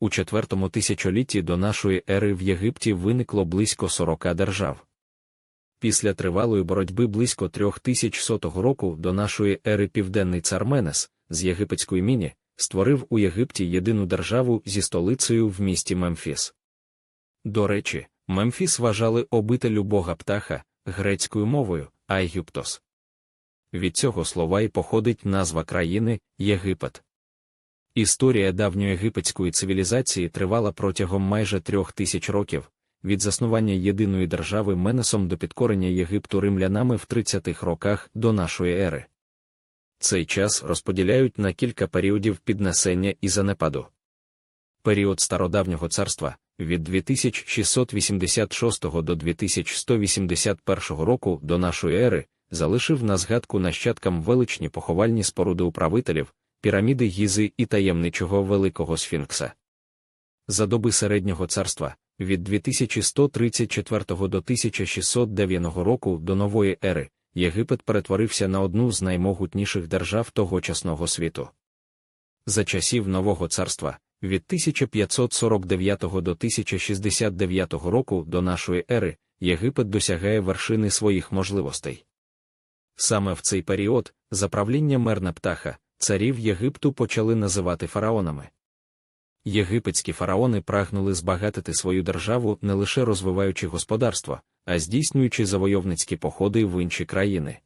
У четвертому тисячолітті до нашої ери в Єгипті виникло близько 40 держав. Після тривалої боротьби близько 3100 року до нашої ери південний цар Менес з єгипетської міні створив у Єгипті єдину державу зі столицею в місті Мемфіс. До речі, Мемфіс вважали обителю бога птаха грецькою мовою Айгюптос. Від цього слова й походить назва країни Єгипет. Історія давньоєгипетської цивілізації тривала протягом майже трьох тисяч років, від заснування єдиної держави Менесом до підкорення Єгипту римлянами в 30-х роках до нашої ери. Цей час розподіляють на кілька періодів піднесення і занепаду. Період стародавнього царства від 2686 до 2181 року до нашої ери залишив на згадку нащадкам величні поховальні споруди управителів, піраміди Гізи і таємничого Великого Сфінкса. За доби середнього царства від 2134 до 1609 року до нової ери Єгипет перетворився на одну з наймогутніших держав тогочасного світу. За часів Нового царства від 1549 до 1069 року до нашої ери Єгипет досягає вершини своїх можливостей. Саме в цей період, за правління мерна птаха, царів Єгипту почали називати фараонами. Єгипетські фараони прагнули збагатити свою державу не лише розвиваючи господарство, а здійснюючи завойовницькі походи в інші країни.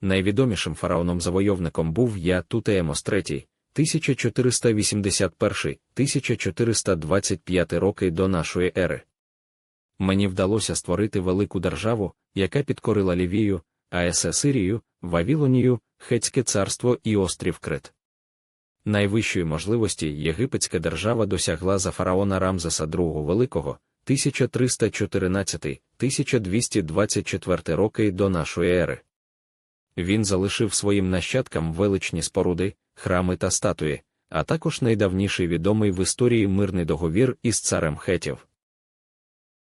Найвідомішим фараоном-завойовником був Я Тутеемос III, 1451-1425 роки до нашої ери. Мені вдалося створити велику державу, яка підкорила Лівію, АС Сирію, Вавілонію, Хетське царство і острів Крит. Найвищої можливості єгипетська держава досягла за фараона Рамзеса II Великого 1314-1224 роки до нашої ери. Він залишив своїм нащадкам величні споруди, храми та статуї, а також найдавніший відомий в історії мирний договір із царем Хетів.